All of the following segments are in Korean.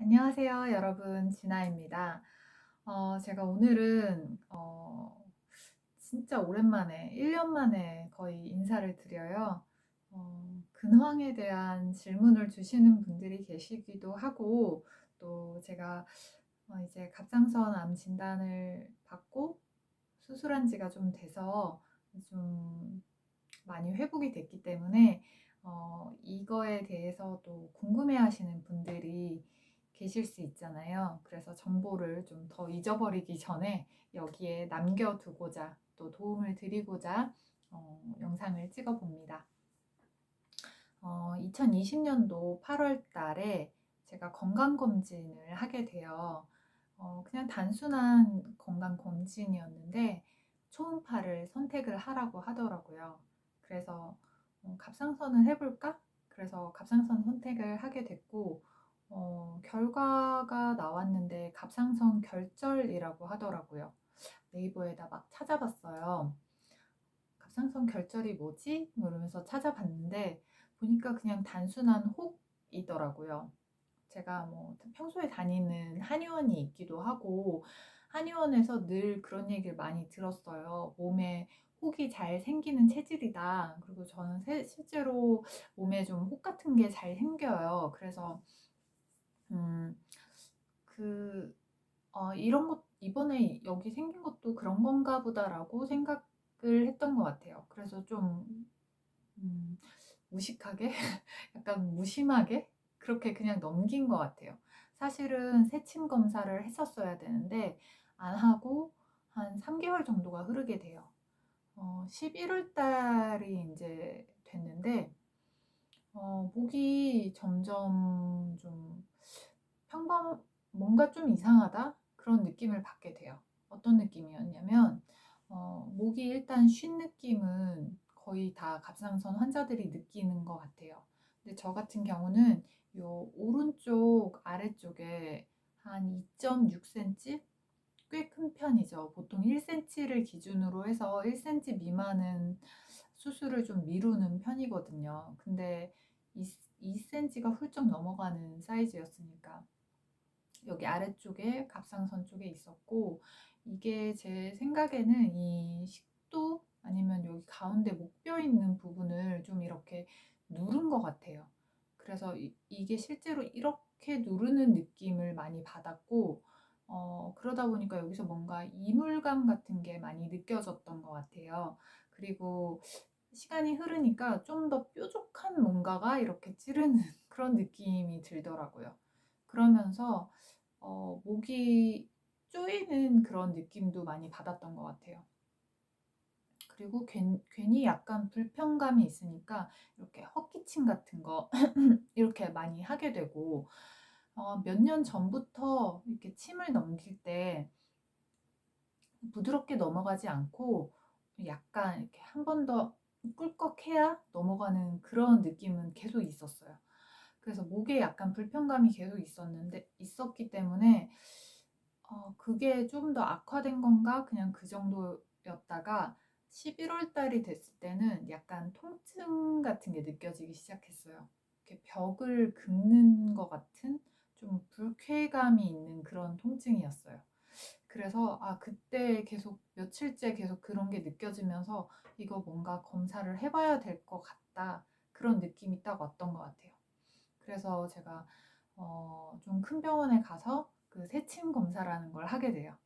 안녕하세요, 여러분. 진아입니다. 어, 제가 오늘은, 어, 진짜 오랜만에, 1년 만에 거의 인사를 드려요. 어, 근황에 대한 질문을 주시는 분들이 계시기도 하고, 또 제가 어, 이제 갑상선 암 진단을 받고 수술한 지가 좀 돼서 좀 많이 회복이 됐기 때문에, 어, 이거에 대해서도 궁금해 하시는 분들이 계실 수 있잖아요. 그래서 정보를 좀 더 잊어버리기 전에 여기에 남겨두고자 또 도움을 드리고자 어, 영상을 찍어 봅니다. 어, 2020년도 8월 달에 제가 건강검진을 하게 되어 어, 그냥 단순한 건강검진이었는데 초음파를 선택을 하라고 하더라고요. 그래서 어, 갑상선을 해볼까? 그래서 갑상선 선택을 하게 됐고 어, 결과가 나왔는데 갑상선 결절이라고 하더라고요. 네이버에다 막 찾아봤어요. 갑상선 결절이 뭐지? 뭐 이러면서 찾아봤는데 보니까 그냥 단순한 혹이더라고요. 제가 뭐 평소에 다니는 한의원이 있기도 하고 한의원에서 늘 그런 얘기를 많이 들었어요. 몸에 혹이 잘 생기는 체질이다. 그리고 저는 실제로 몸에 좀 혹 같은 게 잘 생겨요. 그래서 음, 그, 어, 이런 것, 이번에 여기 생긴 것도 그런 건가 보다라고 생각을 했던 것 같아요. 그래서 좀, 음, 무식하게, 약간 무심하게, 그렇게 그냥 넘긴 것 같아요. 사실은 새침 검사를 했었어야 되는데, 안 하고 한 3개월 정도가 흐르게 돼요. 어, 11월 달이 이제 됐는데, 어, 목이 점점 좀 평범, 뭔가 좀 이상하다? 그런 느낌을 받게 돼요. 어떤 느낌이었냐면, 어, 목이 일단 쉰 느낌은 거의 다 갑상선 환자들이 느끼는 것 같아요. 근데 저 같은 경우는 요 오른쪽 아래쪽에 한 2.6cm? 꽤 큰 편이죠. 보통 1cm를 기준으로 해서 1cm 미만은 수술을 좀 미루는 편이거든요. 근데 2cm가 훌쩍 넘어가는 사이즈였으니까 여기 아래쪽에 갑상선 쪽에 있었고 이게 제 생각에는 이 식도 아니면 여기 가운데 목뼈 있는 부분을 좀 이렇게 누른 것 같아요. 그래서 이, 게 실제로 이렇게 누르는 느낌을 많이 받았고 어, 그러다 보니까 여기서 뭔가 이물감 같은 게 많이 느껴졌던 것 같아요. 그리고 시간이 흐르니까 좀 더 뾰족한 뭔가가 이렇게 찌르는 그런 느낌이 들더라고요. 그러면서 어, 목이 쪼이는 그런 느낌도 많이 받았던 것 같아요. 그리고 괜, 괜히 약간 불편감이 있으니까 이렇게 헛기침 같은 거 이렇게 많이 하게 되고 어, 몇 년 전부터 이렇게 침을 넘길 때 부드럽게 넘어가지 않고 약간 이렇게 한 번 더 꿀꺽해야 넘어가는 그런 느낌은 계속 있었어요. 그래서 목에 약간 불편감이 계속 있었는데 있었기 때문에 어, 그게 좀 더 악화된 건가 그냥 그 정도였다가 11월 달이 됐을 때는 약간 통증 같은 게 느껴지기 시작했어요. 이렇게 벽을 긁는 것 같은 좀 불쾌감이 있는 그런 통증이었어요. 그래서 아 그때 계속 며칠째 계속 그런 게 느껴지면서 이거 뭔가 검사를 해봐야 될 것 같다 그런 느낌이 딱 왔던 것 같아요. 그래서 제가 어, 좀 큰 병원에 가서 그 세침 검사라는 걸 하게 돼요.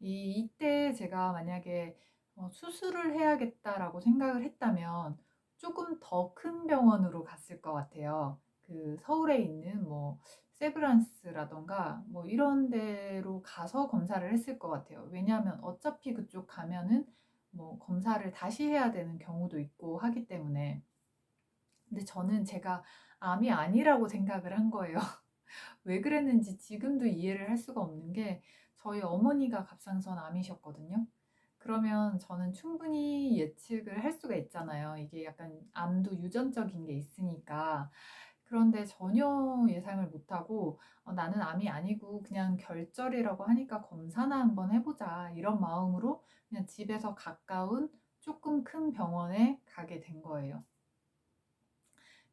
이, 이때 제가 만약에 어, 수술을 해야겠다라고 생각을 했다면 조금 더 큰 병원으로 갔을 것 같아요. 그 서울에 있는 뭐 세브란스라던가 뭐 이런 데로 가서 검사를 했을 것 같아요. 왜냐하면 어차피 그쪽 가면은 뭐 검사를 다시 해야 되는 경우도 있고 하기 때문에. 근데 저는 제가 암이 아니라고 생각을 한 거예요. 왜 그랬는지 지금도 이해를 할 수가 없는 게 저희 어머니가 갑상선 암이셨거든요. 그러면 저는 충분히 예측을 할 수가 있잖아요. 이게 약간 암도 유전적인 게 있으니까. 그런데 전혀 예상을 못하고 어, 나는 암이 아니고 그냥 결절이라고 하니까 검사나 한번 해보자 이런 마음으로 그냥 집에서 가까운 조금 큰 병원에 가게 된 거예요.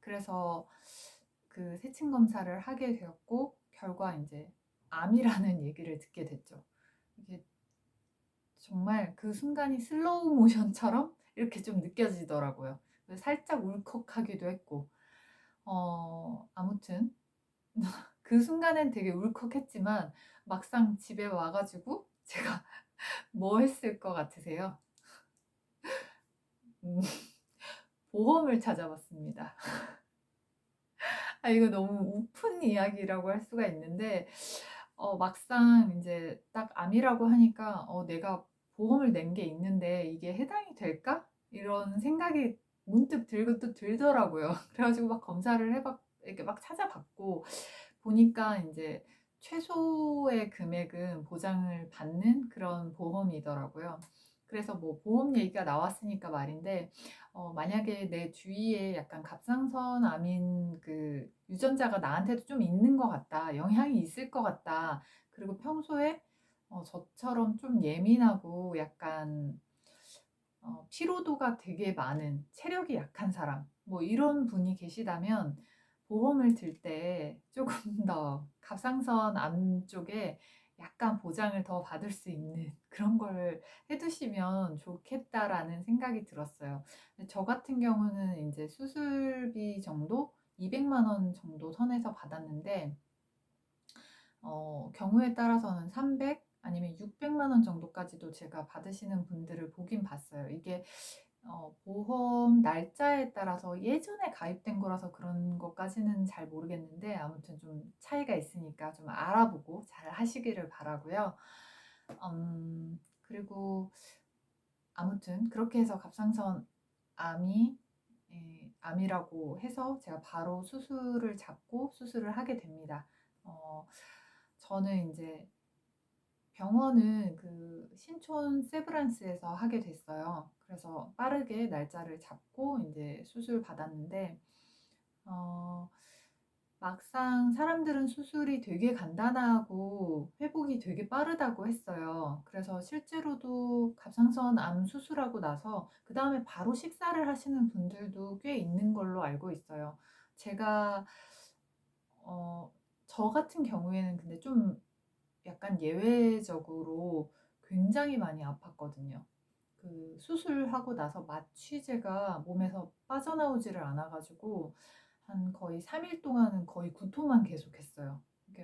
그래서 그 세침 검사를 하게 되었고 결과 이제 암이라는 얘기를 듣게 됐죠. 이게 정말 그 순간이 슬로우 모션처럼 이렇게 좀 느껴지더라고요. 살짝 울컥하기도 했고, 어, 아무튼 그 순간엔 되게 울컥했지만 막상 집에 와가지고 제가 뭐 했을 것 같으세요? 음, 보험을 찾아봤습니다. 아, 이거 너무 우픈 이야기라고 할 수가 있는데, 어, 막상 이제 딱 암이라고 하니까, 어, 내가 보험을 낸 게 있는데 이게 해당이 될까? 이런 생각이 문득 들고 또 들더라고요. 그래가지고 막 검사를 해봤, 이렇게 막 찾아봤고, 보니까 이제 최소의 금액은 보장을 받는 그런 보험이더라고요. 그래서 뭐 보험 얘기가 나왔으니까 말인데, 어, 만약에 내 주위에 약간 갑상선 암인 그 유전자가 나한테도 좀 있는 것 같다, 영향이 있을 것 같다, 그리고 평소에 어, 저처럼 좀 예민하고 약간 어, 피로도가 되게 많은 체력이 약한 사람, 뭐 이런 분이 계시다면 보험을 들 때 조금 더 갑상선 암 쪽에 약간 보장을 더 받을 수 있는 그런 걸 해두시면 좋겠다라는 생각이 들었어요. 저 같은 경우는 이제 수술비 정도 200만 원 정도 선에서 받았는데 어, 경우에 따라서는 300 아니면 600만 원 정도까지도 제가 받으시는 분들을 보긴 봤어요. 이게 어, 보험 날짜에 따라서 예전에 가입된 거라서 그런 것까지는 잘 모르겠는데 아무튼 좀 차이가 있으니까 좀 알아보고 잘 하시기를 바라고요. 음, 그리고 아무튼 그렇게 해서 갑상선 암이 예, 암이라고 해서 제가 바로 수술을 잡고 수술을 하게 됩니다. 어, 저는 이제 병원은 그 신촌 세브란스에서 하게 됐어요. 그래서 빠르게 날짜를 잡고 이제 수술 받았는데, 어, 막상 사람들은 수술이 되게 간단하고 회복이 되게 빠르다고 했어요. 그래서 실제로도 갑상선 암 수술하고 나서 그 다음에 바로 식사를 하시는 분들도 꽤 있는 걸로 알고 있어요. 제가, 어, 저 같은 경우에는 근데 좀 약간 예외적으로 굉장히 많이 아팠거든요. 그 수술하고 나서 마취제가 몸에서 빠져나오지를 않아가지고 한 거의 3일 동안은 거의 구토만 계속했어요.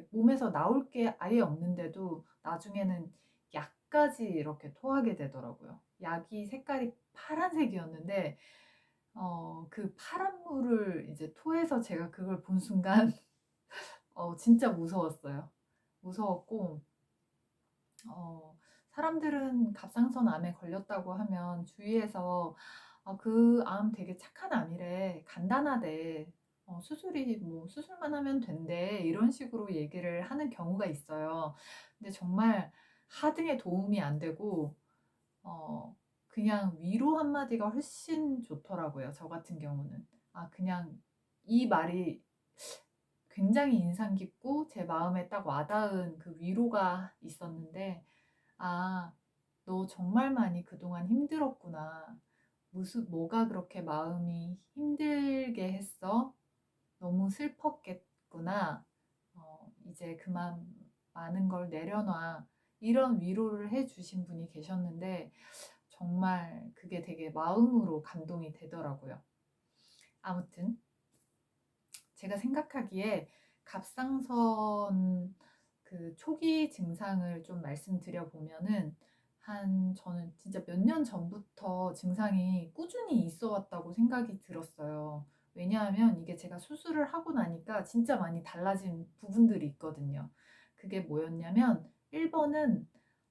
몸에서 나올 게 아예 없는데도 나중에는 약까지 이렇게 토하게 되더라고요. 약이 색깔이 파란색이었는데 어, 그 파란 물을 이제 토해서 제가 그걸 본 순간 어, 진짜 무서웠어요. 무서웠고, 어, 사람들은 갑상선 암에 걸렸다고 하면 주위에서 어, 그 암 되게 착한 암이래, 간단하대, 어, 수술이 뭐 수술만 하면 된대, 이런 식으로 얘기를 하는 경우가 있어요. 근데 정말 하등에 도움이 안 되고, 어, 그냥 위로 한마디가 훨씬 좋더라고요. 저 같은 경우는. 아, 그냥 이 말이 굉장히 인상 깊고 제 마음에 딱 와닿은 그 위로가 있었는데, 아, 너 정말 많이 그동안 힘들었구나. 무슨, 뭐가 그렇게 마음이 힘들게 했어? 너무 슬펐겠구나. 어, 이제 그만 많은 걸 내려놔. 이런 위로를 해 주신 분이 계셨는데, 정말 그게 되게 마음으로 감동이 되더라고요. 아무튼, 제가 생각하기에 갑상선 그 초기 증상을 좀 말씀드려 보면은 한 저는 진짜 몇 년 전부터 증상이 꾸준히 있어 왔다고 생각이 들었어요. 왜냐하면 이게 제가 수술을 하고 나니까 진짜 많이 달라진 부분들이 있거든요. 그게 뭐였냐면 1번은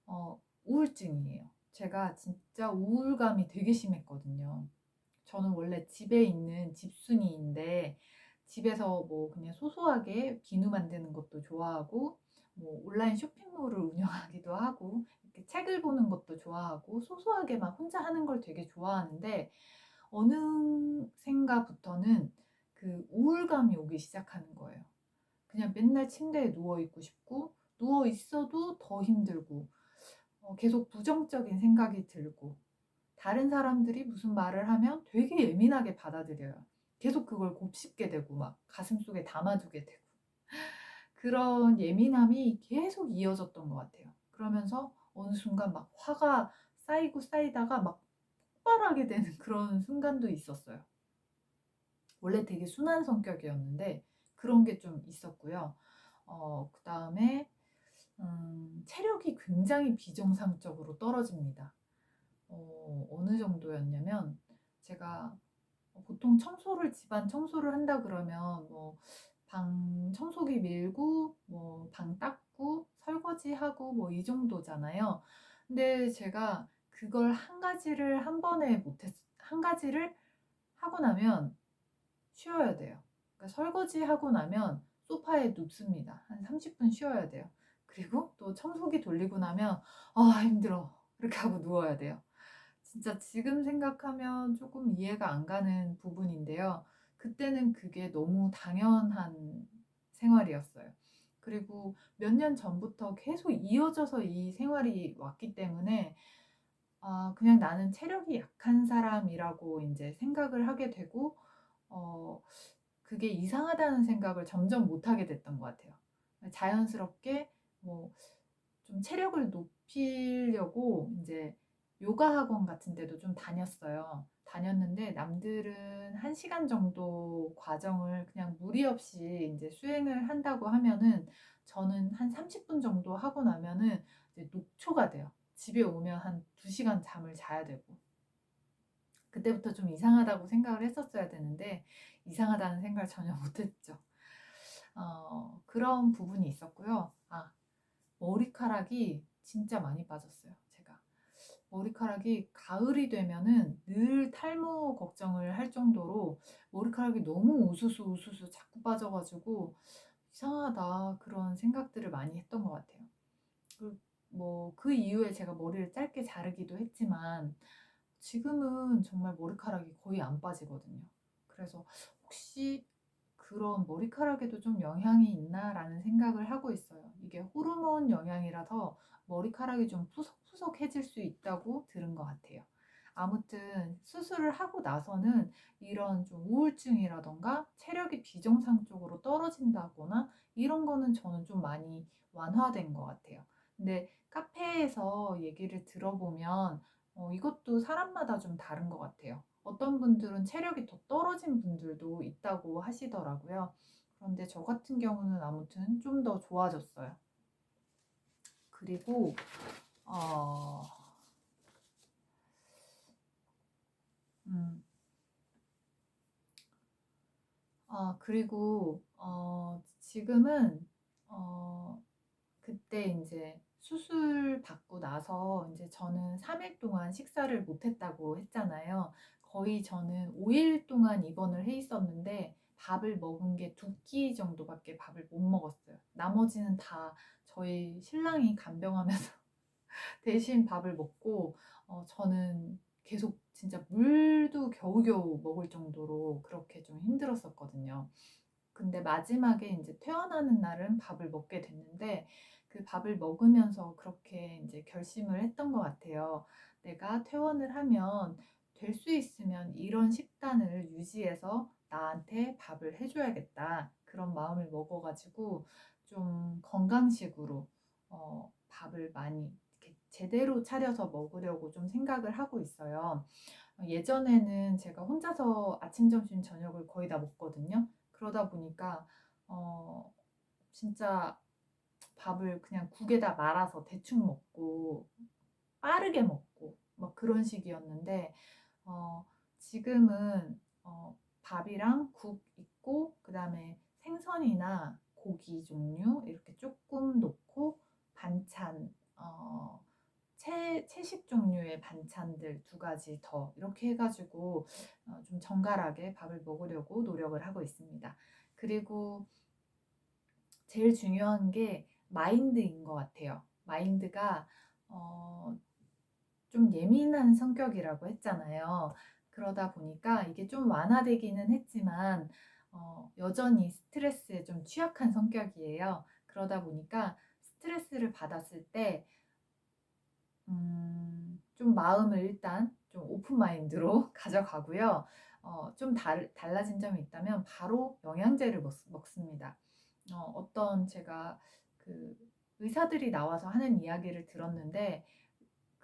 어, 우울증이에요. 제가 진짜 우울감이 되게 심했거든요. 저는 원래 집에 있는 집순이인데 집에서 뭐 그냥 소소하게 비누 만드는 것도 좋아하고 뭐 온라인 쇼핑몰을 운영하기도 하고 이렇게 책을 보는 것도 좋아하고 소소하게 막 혼자 하는 걸 되게 좋아하는데 어느 생가부터는 그 우울감이 오기 시작하는 거예요. 그냥 맨날 침대에 누워 있고 싶고 누워 있어도 더 힘들고 어, 계속 부정적인 생각이 들고 다른 사람들이 무슨 말을 하면 되게 예민하게 받아들여요. 계속 그걸 곱씹게 되고 막 가슴 속에 담아두게 되고 그런 예민함이 계속 이어졌던 것 같아요. 그러면서 어느 순간 막 화가 쌓이고 쌓이다가 막 폭발하게 되는 그런 순간도 있었어요. 원래 되게 순한 성격이었는데 그런 게 좀 있었고요. 어, 그 다음에 음, 체력이 굉장히 비정상적으로 떨어집니다. 어, 어느 정도였냐면 제가 보통 청소를 집안 청소를 한다 그러면 뭐 방 청소기 밀고 뭐 방 닦고 설거지하고 뭐 이 정도잖아요. 근데 제가 그걸 한 가지를 한 번에 못했 한 가지를 하고 나면 쉬어야 돼요. 그러니까 설거지하고 나면 소파에 눕습니다. 한 30분 쉬어야 돼요. 그리고 또 청소기 돌리고 나면 아 힘들어 이렇게 하고 누워야 돼요. 진짜 지금 생각하면 조금 이해가 안 가는 부분인데요. 그때는 그게 너무 당연한 생활이었어요. 그리고 몇 년 전부터 계속 이어져서 이 생활이 왔기 때문에 아, 그냥 나는 체력이 약한 사람이라고 이제 생각을 하게 되고, 어, 그게 이상하다는 생각을 점점 못 하게 됐던 것 같아요. 자연스럽게 뭐 좀 체력을 높이려고 이제 요가 학원 같은 데도 좀 다녔어요. 다녔는데 남들은 한 시간 정도 과정을 그냥 무리 없이 이제 수행을 한다고 하면은 저는 한 30분 정도 하고 나면은 이제 녹초가 돼요. 집에 오면 한 2시간 잠을 자야 되고. 그때부터 좀 이상하다고 생각을 했었어야 되는데 이상하다는 생각을 전혀 못했죠. 어, 그런 부분이 있었고요. 아, 머리카락이 진짜 많이 빠졌어요. 머리카락이 가을이 되면은 늘 탈모 걱정을 할 정도로 머리카락이 너무 우수수 우수수 자꾸 빠져가지고 이상하다 그런 생각들을 많이 했던 것 같아요. 뭐 그 이후에 제가 머리를 짧게 자르기도 했지만 지금은 정말 머리카락이 거의 안 빠지거든요. 그래서 혹시 그런 머리카락에도 좀 영향이 있나라는 생각을 하고 있어요. 이게 호르몬 영향이라서 머리카락이 좀 푸석푸석해질 수 있다고 들은 것 같아요. 아무튼 수술을 하고 나서는 이런 좀 우울증이라던가 체력이 비정상 적으로 떨어진다거나 이런 거는 저는 좀 많이 완화된 것 같아요. 근데 카페에서 얘기를 들어보면 어, 이것도 사람마다 좀 다른 것 같아요. 어떤 분들은 체력이 더 떨어진 분들도 있다고 하시더라고요. 그런데 저 같은 경우는 아무튼 좀 더 좋아졌어요. 그리고 어, 음, 아, 그리고 어, 지금은 어, 그때 이제 수술 받고 나서 이제 저는 3일 동안 식사를 못 했다고 했잖아요. 거의 저는 5일 동안 입원을 해 있었는데 밥을 먹은 게 두 끼 정도밖에 밥을 못 먹었어요. 나머지는 다 저희 신랑이 간병하면서 대신 밥을 먹고 어, 저는 계속 진짜 물도 겨우겨우 먹을 정도로 그렇게 좀 힘들었었거든요. 근데 마지막에 이제 퇴원하는 날은 밥을 먹게 됐는데 그 밥을 먹으면서 그렇게 이제 결심을 했던 것 같아요. 내가 퇴원을 하면 될 수 있으면 이런 식단을 유지해서 나한테 밥을 해줘야겠다. 그런 마음을 먹어가지고 좀 건강식으로 어, 밥을 많이 제대로 차려서 먹으려고 좀 생각을 하고 있어요. 예전에는 제가 혼자서 아침, 점심, 저녁을 거의 다 먹거든요. 그러다 보니까 어, 진짜 밥을 그냥 국에다 말아서 대충 먹고 빠르게 먹고 뭐 그런 식이었는데 어, 지금은 어, 밥이랑 국 있고 그 다음에 생선이나 고기 종류 이렇게 조금 넣고 반찬 어, 채, 채식 종류의 반찬들 두 가지 더 이렇게 해가지고 어, 좀 정갈하게 밥을 먹으려고 노력을 하고 있습니다. 그리고 제일 중요한 게 마인드인 것 같아요. 마인드가 어, 좀 예민한 성격이라고 했잖아요. 그러다 보니까 이게 좀 완화되기는 했지만 어, 여전히 스트레스에 좀 취약한 성격이에요. 그러다 보니까 스트레스를 받았을 때 음, 좀 마음을 일단 좀 오픈 마인드로 가져가고요. 어, 좀 달, 달라진 점이 있다면 바로 영양제를 먹, 먹습니다. 어, 어떤 제가 그 의사들이 나와서 하는 이야기를 들었는데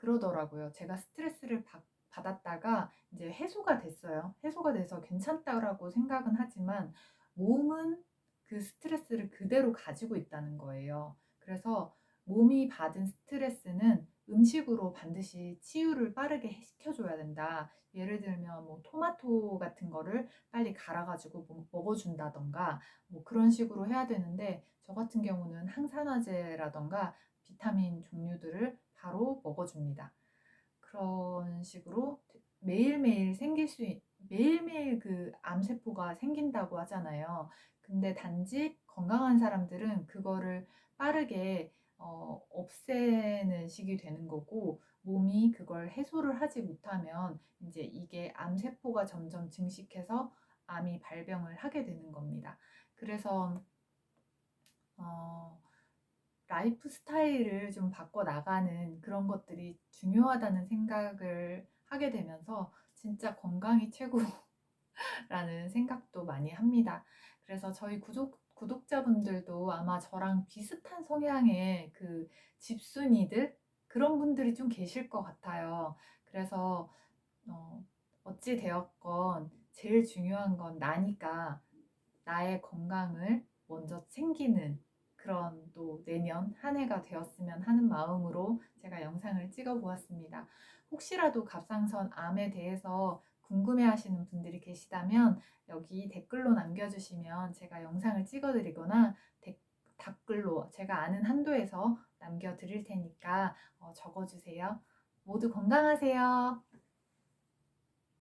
그러더라고요. 제가 스트레스를 받, 받았다가 이제 해소가 됐어요. 해소가 돼서 괜찮다라고 생각은 하지만 몸은 그 스트레스를 그대로 가지고 있다는 거예요. 그래서 몸이 받은 스트레스는 음식으로 반드시 치유를 빠르게 해- 시켜줘야 된다. 예를 들면 뭐 토마토 같은 거를 빨리 갈아가지고 뭐 먹어준다던가 뭐 그런 식으로 해야 되는데 저 같은 경우는 항산화제라던가 비타민 종류들을 바로 먹어줍니다. 그런 식으로 매일매일 생길 수 있, 매일매일 그 암세포가 생긴다고 하잖아요. 근데 단지 건강한 사람들은 그거를 빠르게 어, 없애는 식이 되는 거고 몸이 그걸 해소를 하지 못하면 이제 이게 암세포가 점점 증식해서 암이 발병을 하게 되는 겁니다. 그래서 어, 라이프 스타일을 좀 바꿔 나가는 그런 것들이 중요하다는 생각을 하게 되면서 진짜 건강이 최고라는 생각도 많이 합니다. 그래서 저희 구독, 구독자분들도 아마 저랑 비슷한 성향의 그 집순이들 그런 분들이 좀 계실 것 같아요. 그래서 어, 어찌 되었건 제일 중요한 건 나니까 나의 건강을 먼저 챙기는 그런 또 내년 한 해가 되었으면 하는 마음으로 제가 영상을 찍어 보았습니다. 혹시라도 갑상선 암에 대해서 궁금해 하시는 분들이 계시다면 여기 댓글로 남겨주시면 제가 영상을 찍어 드리거나 댓글로 제가 아는 한도에서 남겨 드릴 테니까 어, 적어 주세요. 모두 건강하세요.